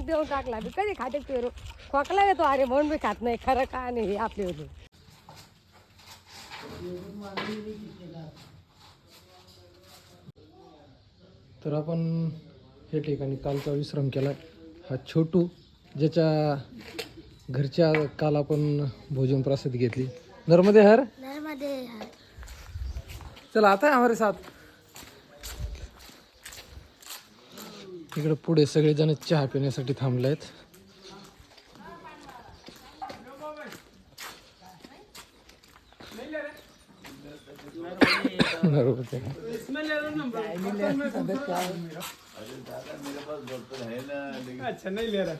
मग देऊन टाकला. मी कधी खाते पेरू? खोकला येतो. अरे म्हणून मी खात नाही. खरं का नाही हे आपले होते. तर आपण हे ठिकाणी कालचा विश्राम केला हा छोटू ज्याच्या घरच्या काल आपण भोजन प्रसाद घेतली. नर्मदे हर? नर्मदे चला आता है हमारे साथ. इकडे पुढे सगळेजण चहा पिण्यासाठी थांबले आहेत नर्मदे अच्छा नहीं ले रहा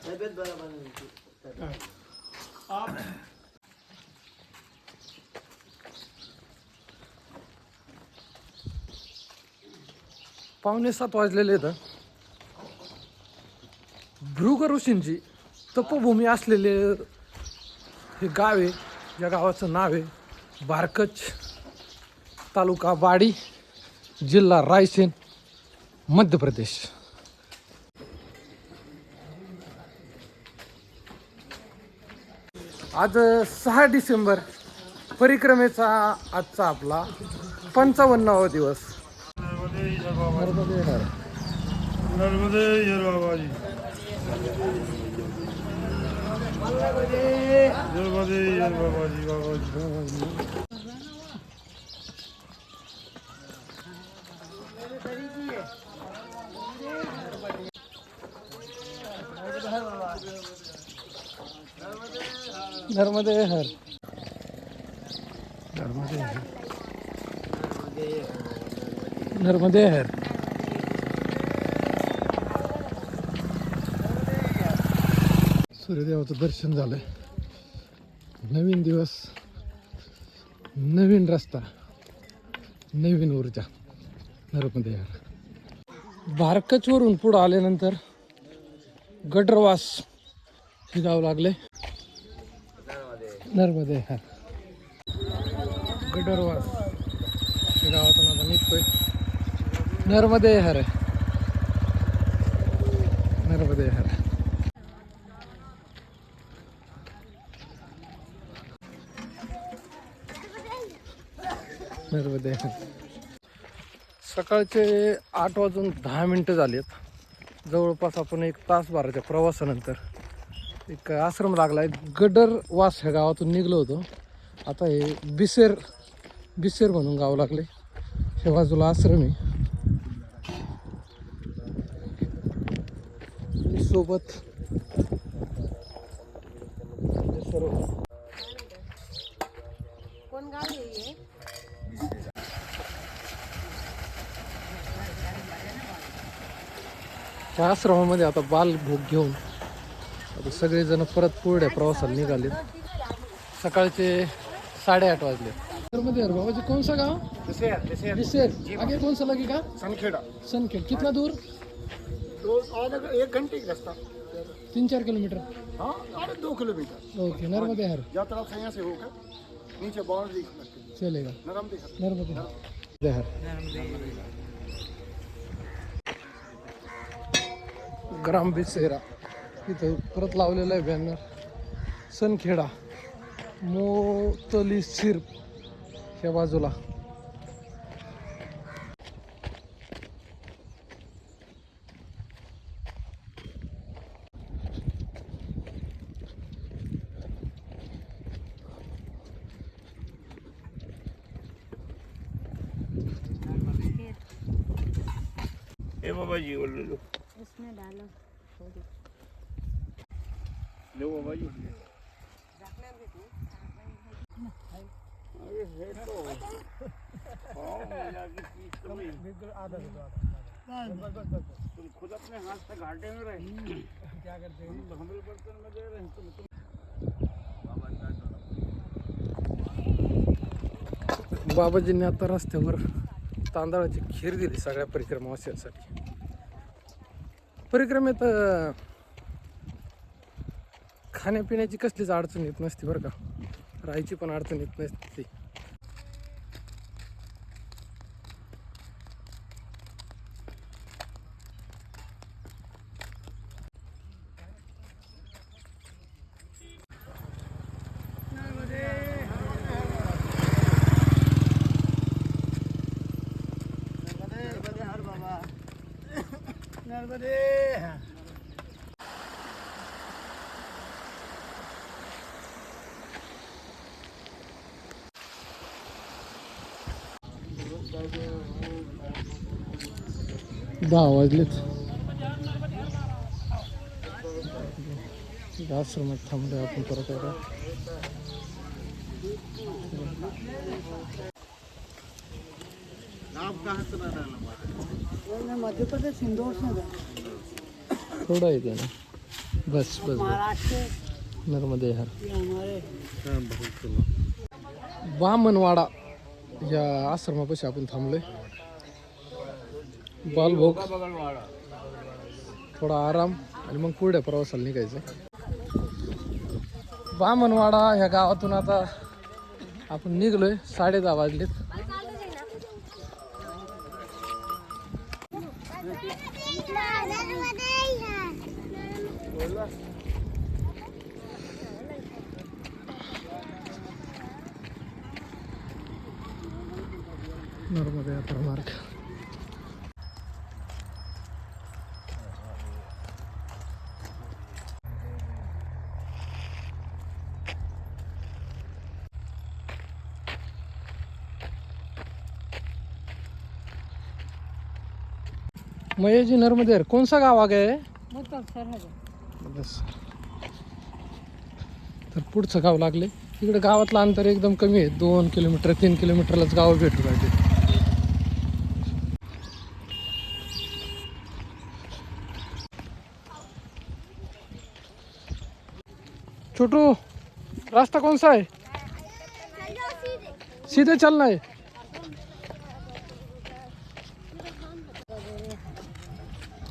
पावणे सात वाजलेले आहेत. भृग ऋषींची तपभूमी असलेले हे गाव आहे या गावाचं नाव आहे बारकच तालुका वाडी जिल्हा रायसेन मध्य प्रदेश आज सहा डिसेंबर परिक्रमेचा आजचा आपला पंचावन्नावा दिवस नर्मदे हर. नर्मदे धर्मदे बाबा जी बाबा जी हर। धर्मदे हर। धर्मदे हर। सूर्यदेवाचं दर्शन झालंय. नवीन दिवस नवीन रस्ता नवीन ऊर्जा. नर्मदे हर भारकचवरून पुढं आल्यानंतर गडरवास हे गाव लागले नर्मदे हा. गडरवास हे गावातून आता निघतोय. नर्मदे हर नर्मदे हर नर्मदे. हर सकाळचे आठ वाजून दहा मिनटं झालेत. जवळपास आपण एक तासभराच्या प्रवासानंतर एक आश्रम लागला आहे गडर वास ह्या गावातून निघलो होतो. आता हे बिसेर बिसेर म्हणून गाव लागले. ह्या बाजूला आश्रम आहे. सोबत हे सर्व कोण गाव आहे हे? त्या आश्रमामध्ये आता बाल भोग घेऊन आता सगळेजण परत पुढे प्रवासाला निघाले सकाळचे साडेआठ वाजले. मध्ये बाबाजी कौन सा गाँव बिसेर आगे कौन सा लगेगा सनखेड़ा. सनखेड़. कितना दूर? एक घंटे का रास्ता. तीन चार किलोमीटर. हाँ आधे दो किलोमीटर. ओके नर्मदे हर. यात्रा से यहाँ से होकर नीचे बाउंड्री चलेगा. नरम देखा नर्मदे नर्मदे हर. ग्राम बिसेरा इथं परत लावलेला आहे बॅनर सनखेडा. मोतली सिर ह्या बाजूला ए बाबा जी बोल लो इसमें डालो लो बाबा जी तुम खुद अपने हाथ से घाटे में रहे क्या करते तो हमारे बर्तन में दे रहे तुम तुम बाबाजींनी आता रस्त्यावर तांदळाची खीर दिली सगळ्या परिक्रमावासियांसाठी परिक्रमेत खाण्यापिण्याची कसलीच अडचण येत नसते बरं का? राहायची पण अडचण येत नाही नसते Everybody. दहा वाजलेत. आश्रमात थांबलो आपण परत एकदा. मध्य प्रदेश इंदौर से था थोडं आहे ते बस बस बस. महाराष्ट्र नर्मदे हर. ये या आश्रमापाशी आपण थांबलोय. बालभोग थोडा आराम आणि मग पुढे प्रवासाला निघायचं. बामणवाडा ह्या गावातून आता आपण निघलोय. साडे दहा वाजलेत. नर्मदे यात्रा मार्ग. महेश जी नर्मदे हर. कौन सा गाव आ गए बस. तर पुढचं गाव लागले. इकडे गावातलं अंतर एकदम कमी आहे. दोन किलोमीटर तीन किलोमीटरलाच गाव भेटू पाहिजे छोटू रास्ता कौन सा है सीधे. चलना है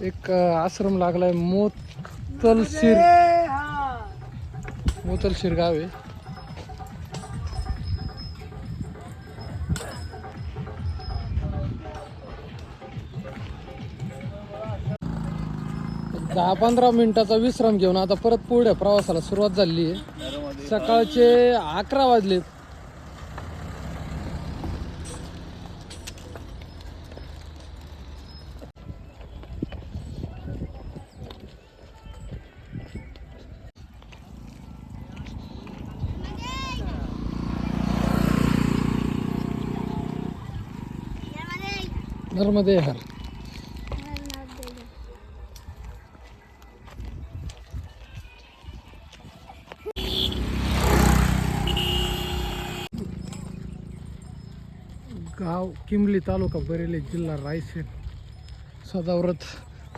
एक आश्रम लागलाय मोतलशीर. मोतलशीर गाव आहे. दहा पंधरा मिनिटाचा विश्राम घेऊन आता परत पुढे प्रवासाला सुरुवात झाली आहे. सकाळचे अकरा वाजले नर्मदे हर। गाव किमली तालुका बरेली जिल्हा रायसेन सदाव्रत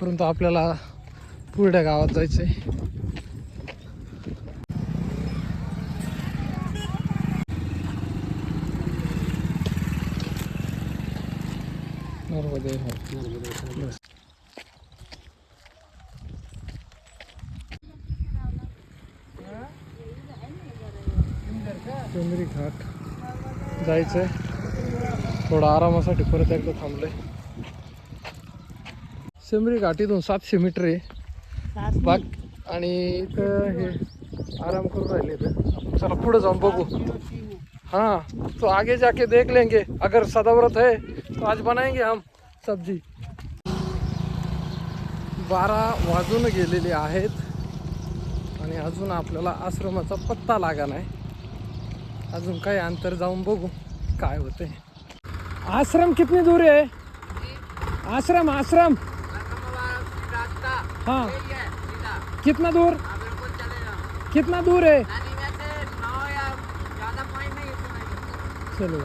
परंतु आपल्याला पुरड्या गावात जायचं आहे नर्मदे हर बस. डोंगरी घाट जायचंय. थोडा आरामासाठी परत एकदा थांबलोय. सेमरी घाटीतून सातशे मीटर आहे. बाग आणि इथं हे आराम करून राहिले इथं. चला पुढे जाऊन बघू. हाँ तो आगे जाके देख लेंगे. अगर सदाव्रत है तो आज बनाएंगे हम. सब्जी. बारा वाजून गेलेले आहेत. आणि अजून आपल्याला आश्रमाचा पत्ता लागा नाही. अजून काही अंतर जाऊन बघू काय होते. आश्रम कितनी दूर आहे? आश्रम आश्रम. हाँ. कितना दूर? कितना दूर है चलो.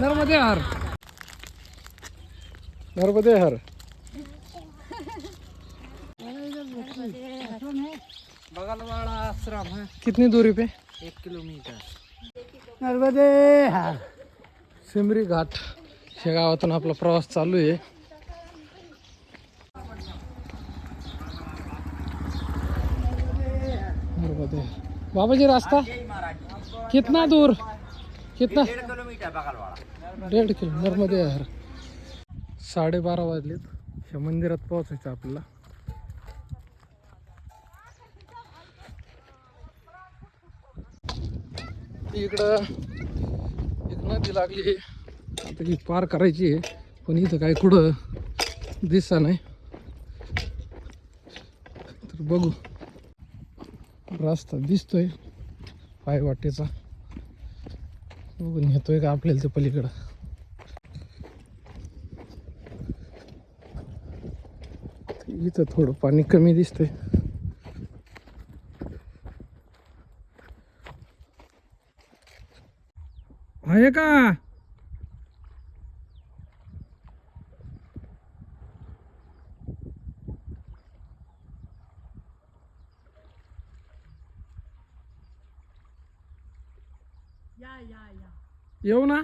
नर्मदे हर. नर्मदे हर। बगलवाड़ा आश्रम है। कितनी दूरी पे? एक किलोमीटर। नर्मदे हाँ सिमरी घाट। या गावातून आपला प्रवास चालू आहे. नर्मदे बाबाजी रास्ता? कितना दूर? कितना? किलोमीटर बगलवाड़ा दीड किलो नर्मदे हर। साडेबारा वाजलेत. ह्या मंदिरात पोहोचायचं आपल्याला. इकडं एक नदी लागली आता ही पार करायची आहे पण इथं काय कुठं दिसा नाही. तर बघू. रस्ता दिसतोय पाय वाटेचा बघून येतोय का आपल्याला ते पलीकडं. इथं थोडं पाणी कमी दिसतंय. आहे का? येऊ ना?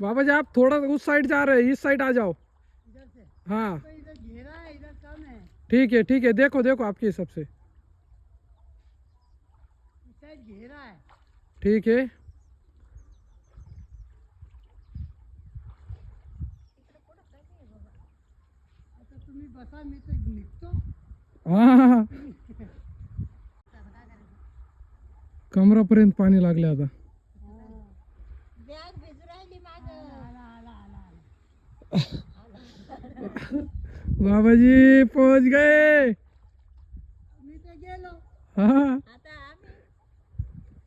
बाबा जी आप थोड़ा उस साइड जा रहे हैं इस साइड आ जाओ. हाँ। ठीक है ठीक है देखो देखो आपके हिसाब से। ठीक है। हा। कमरापर्यंत पाणी लागले आता। बाबाजी पहुंच गए। हाँ.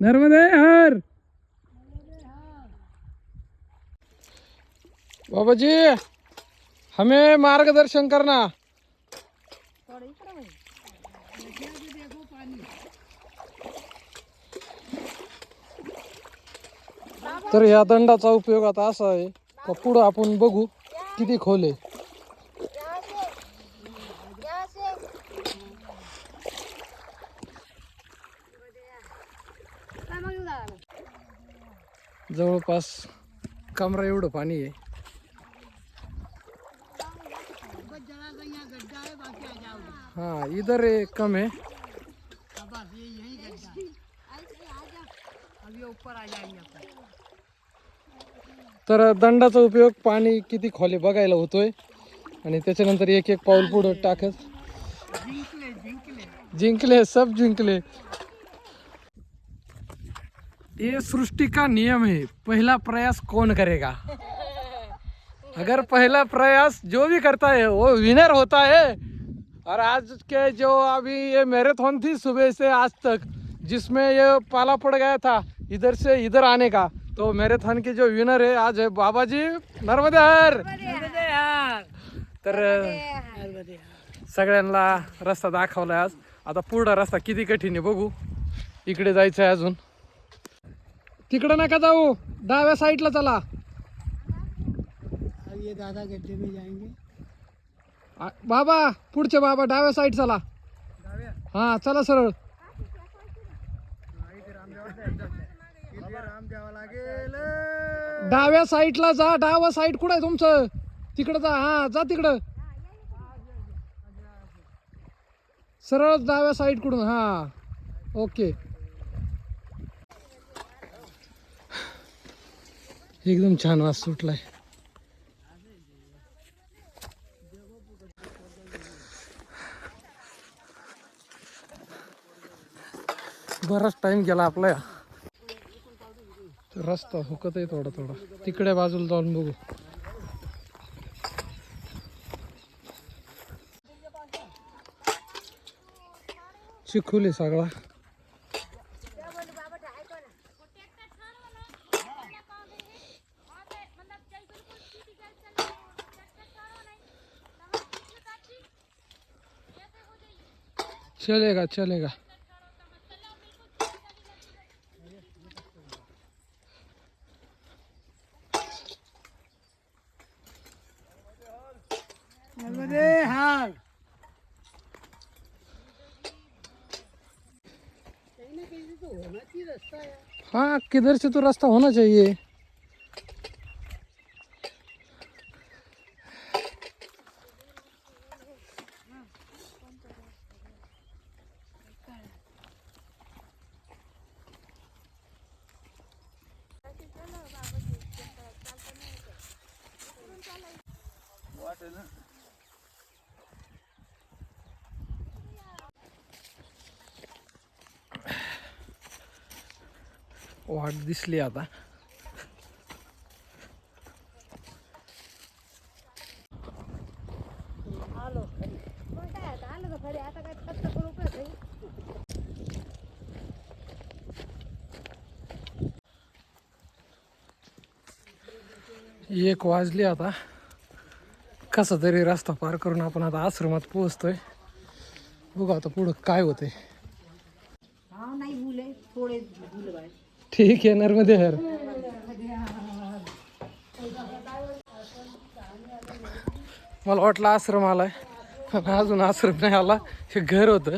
नर्मदे हर। बाबा जी हमें मार्गदर्शन करना। तर या दंडाचा उपयोग आता असा आहे का पुढं आपण बघू किती खोल आहे काय मग येऊ लागला? जवळपास कमरा एवढं पाणी आहे. हाँ इधर है कम है तर दंडाचा उपयोग पाणी किती खोली बघायला होतोय. आणि त्याच्यानंतर एक एक पाऊल पुढं टाकत. जिंकले सब जिंकले. ये सृष्टि का नियम है पहला प्रयास कौन करेगा? अगर पहला प्रयास जो भी करता है वो विनर होता है। और आज के जो अभी ये मैराथन थी सुबह से आज तक जिसमें ये पाला पड़ गया था इधर से इधर आने का तो मैराथन के जो विनर है आज है बाबा जी नर्मदे हर तर सगळ्यांना रस्ता दाखवलाय आज. आता पुढं रस्ता किती कठीण आहे बघू. इकडे जायचं आहे अजून. तिकडं नका जाऊ. डाव्या साईडला चला. ये दादा गड्ढे में जाएंगे। आ- बाबा पुढचे बाबा डाव्या साईड चला. हा चला सरळ. राम द्यावा लागेल? डाव्या साईडला जा डावा साईड कुठं आहे तुमचं? तिकडं जा हा जा तिकडं. सरळ डाव्या साईडकडून हा ओके. एकदम छान वास सुटलाय. बराच टाइम गेला आपला. रस्ता हुकत आहे थोडा थोडा. तिकडे बाजूला जाऊन बघू. चिखुल आहे सगळा. चलेगा चलेगा। हाँ किधर से तो रास्ता होना चाहिए। वाट दिसली आता एक वाजली आता. कसा तरी रस्ता पार करून आपण आता आश्रमात पोहोचतोय. बघू आता पुढं काय होतंय. हा नाही भूल थोडे भूल आहे ठीक आहे नर्मदे हर. मला वाटलं आश्रम आलाय पण अजून आश्रम नाही आला. हे घर होतं.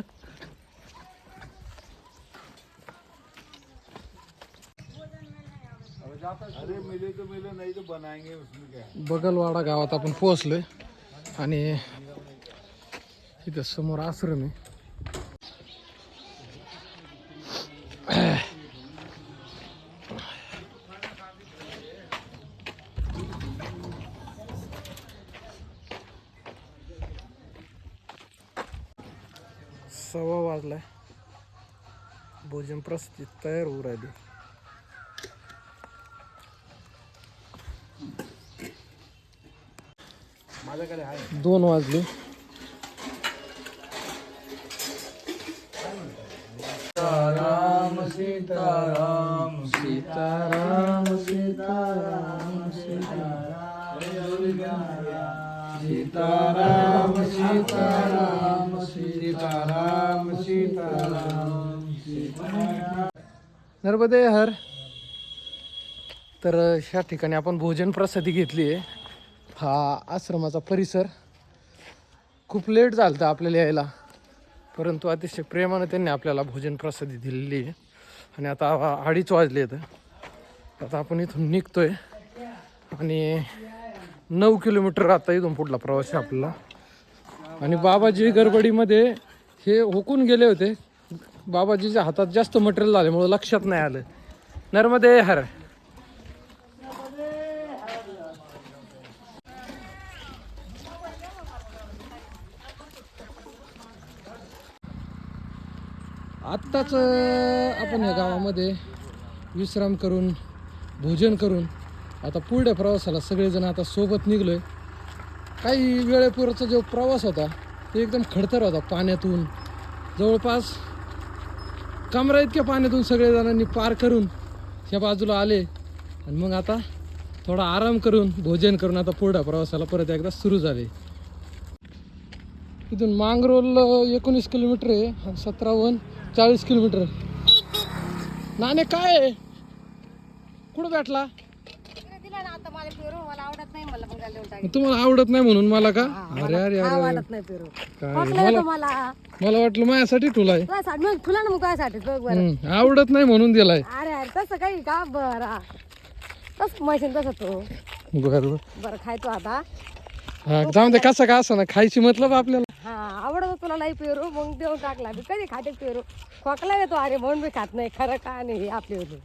बगलवाडा गावात आपण पोहोचलोय आणि इथं समोर आश्रम आहे. सव्वा वाजलाय भोजन प्रस्तुत तयार होऊ राहिली माझ्याकडे आहे. दोन वाजले. सीताराम सीताराम सीताराम सीताराम सीताराम. सीताराम सीताराम सीताराम सीताराम नर्मदे हर। तर ह्या ठिकाणी आपण भोजन प्रसादी घेतली आहे. हा आश्रमाचा परिसर. खूप लेट झालं आपल्याला यायला. परंतु अतिशय प्रेमानं त्यांनी आपल्याला भोजन प्रसादी दिलेली आहे. आणि आता अडीच वाजले आहेत आता आपण इथून निघतोय. आणि नऊ किलोमीटर आता इथून पुढला प्रवास आहे आपला. आणि बाबाजी गडबडीमध्ये हे हुकून गेले होते. बाबाजीच्या हातात जास्त मटेरियल आल्यामुळं लक्षात नाही आलं. नर्मदे हर. आत्ताच आपण या गावामध्ये विश्राम करून भोजन करून आता पुढे प्रवासाला सगळेजण आता सोबत निघलोय. काही वेळेपूर्वीचा जो प्रवास होता ते एकदम खडतर होता पाण्यातून. जवळपास कमरा इतक्या पाण्यातून सगळेजणांनी पार करून ह्या बाजूला आले. आणि मग आता थोडा आराम करून भोजन करून आता पुढा प्रवासाला परत एकदा सुरू झाले. इथून मांगरोल एकोणीस किलोमीटर आहे सतरा वन चाळीस किलोमीटर. नाणे काय आहे? कुठं भेटला? मला आवडत नाही मला तुम्हाला आवडत नाही म्हणून मला का? अरे अरे अरे आवडत नाही पेरू? काय मला. मला वाटलं माझ्यासाठी ठुलाय. तुझ्यासाठी मग तुला ना मग काय बघ बरं. हम्म, आवडत नाही म्हणून दिलाय. अरे अरे तसं काही का बरं? तस मशीन तसं तो? बरं बरं खायचो आता. हा जाऊन दे कसं का असं ना खायची मतलब आपल्याला. हा आवडत तुला नाही पेरू? मग देऊन टाकला. मी कधी खाते पेरू? खोकला येतो अरे म्हणून मी खात नाही. खरं का नाही हे आपली होती.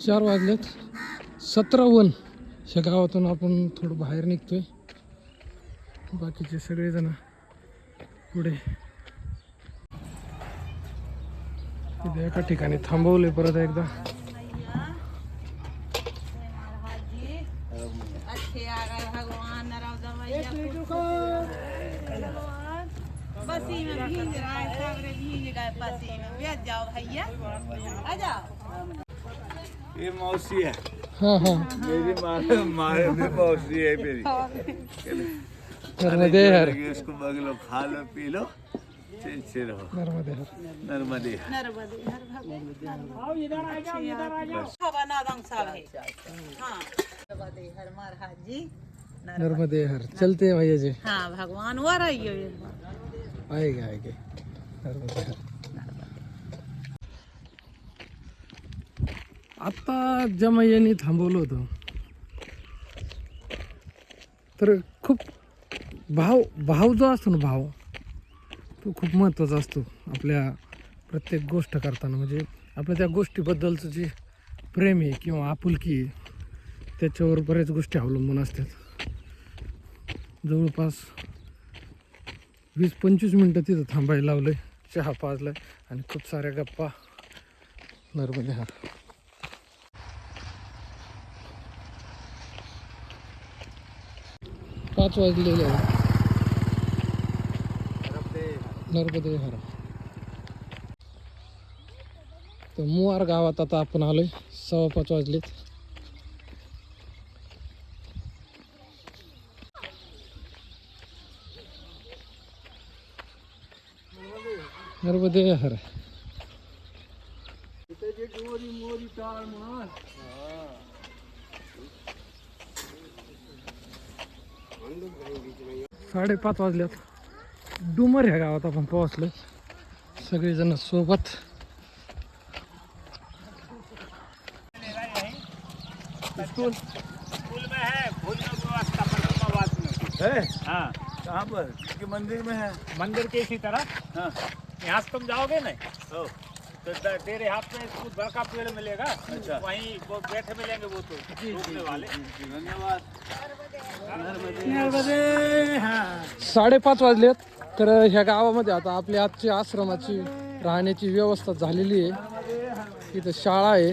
चार वाजलेत. सतरावन ह्या गावातून आपण थोडं बाहेर निघतो आहे बाकीचे सगळेजण पुढे. इथे एका ठिकाणी थांबवले परत एकदा. अच्छे आ गए भगवान नरौदा मैया पसी में भींग रहा है सागरे भींग गए पसी में जाओ भैया. आ जाओ. ये मौसी है। हाँ हाँ। मेरी माँ माँ भी मौसी है मेरी। नर्मदे हर। लगे उसको मग लो खा लो पी लो। अच्छे रहो। नर्मदे हर। नर्मदे नर्मदे हर। हाँ नर्मदे हर। महाराज जी नर्मदे हर चलते हैं भैया जी। हाँ भगवान वो बार आएगा आएगा। नर्मदे हर। आत्ता जमायांनी थांबवलं होतं. तर खूप भाव भाव जो असतो ना भाव तो खूप महत्त्वाचा असतो आपल्या प्रत्येक गोष्ट करताना. म्हणजे आपल्या त्या गोष्टीबद्दलचं जे प्रेम आहे किंवा आपुलकी आहे त्याच्यावर बऱ्याच गोष्टी अवलंबून असतात. जवळपास वीस पंचवीस मिनटं तिथं थांबायला लावलं चहा पाजलाय आणि खूप साऱ्या गप्पा नर्मदे म्हणजे हा. पाच वाजलेले आहे नर्मदे हर. तर मुवार गावात आता आपण आलोय. सव्वा पाच वाजलेत. नर्मदे हर. साडेपाच वाजल्यात डुमर ह्या गावात आपण सगळेजण सोबत। स्कूल। में है। में है हाँ कहाँ पर? कि मंदिर में है। मंदिर के इसी तरह? हाँ। यहाँ से तुम जाओगे ना तो तेरे हाथ में कुछ बड़का पेड़ मिलेगा। अच्छा। वहीं वो बैठे मिलेंगे वो तो। रोकने वाले। धन्यवाद। साडेपाच वाजलेत. तर ह्या गावामध्ये आता आपल्या आजची आश्रमाची राहण्याची व्यवस्था झालेली आहे. इथं शाळा आहे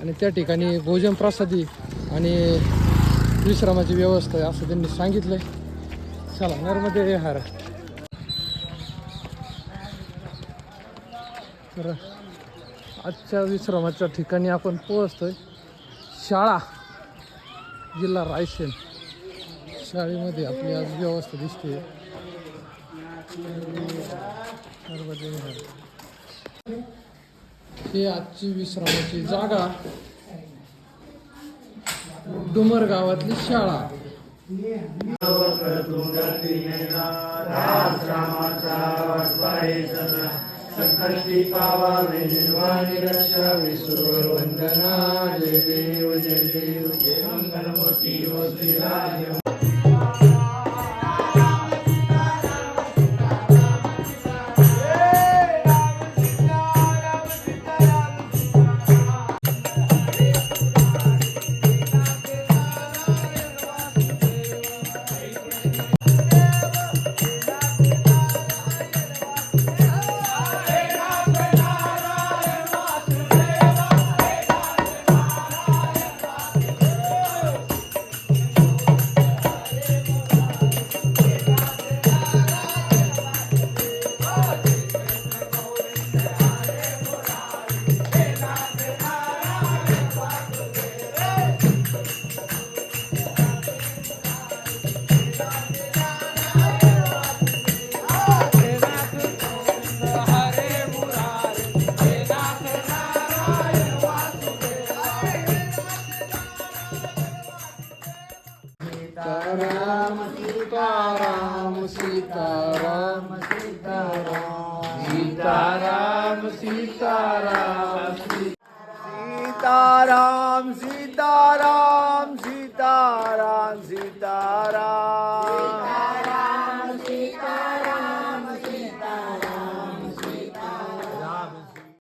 आणि त्या ठिकाणी भोजन प्रसादी आणि विश्रामाची व्यवस्था आहे असं त्यांनी सांगितलंय. चला नर्मदे हार तर आजच्या विश्रामाच्या ठिकाणी आपण पोहोचतोय. शाळा जिल्हा रायसेन. शाळेमध्ये आपली आज व्यवस्था दिसते. हे आजची विश्रामाची जागा डुमर गावातली शाळा. संकष्टी पावा निर्वाणी रक्षा विसुर वंदना जय देव जय देव जय मंगलमूर्ती हो